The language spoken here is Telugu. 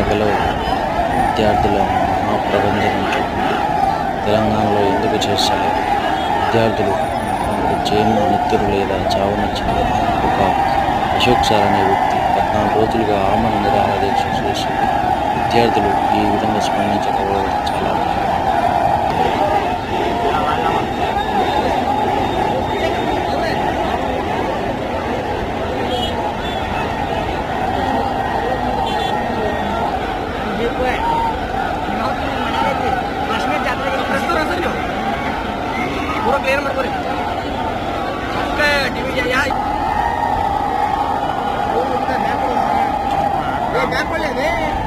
ఎన్నికలో విద్యార్థుల మహాప్రబంధం తెలంగాణలో ఎందుకు చేశారు విద్యార్థులు చేయను నిత్యులు లేదా చావునిచ్చిన ఒక అశోక్ సార్ అనే వ్యక్తి పద్నాలుగు రోజులుగా ఆమె నిరాహార దీక్ష విద్యార్థులు ఈ విధంగా స్పందించకపోవడం చాలా पूरा क्लियर मत बोले। टीवी यहाँ मैं हाँ। बोले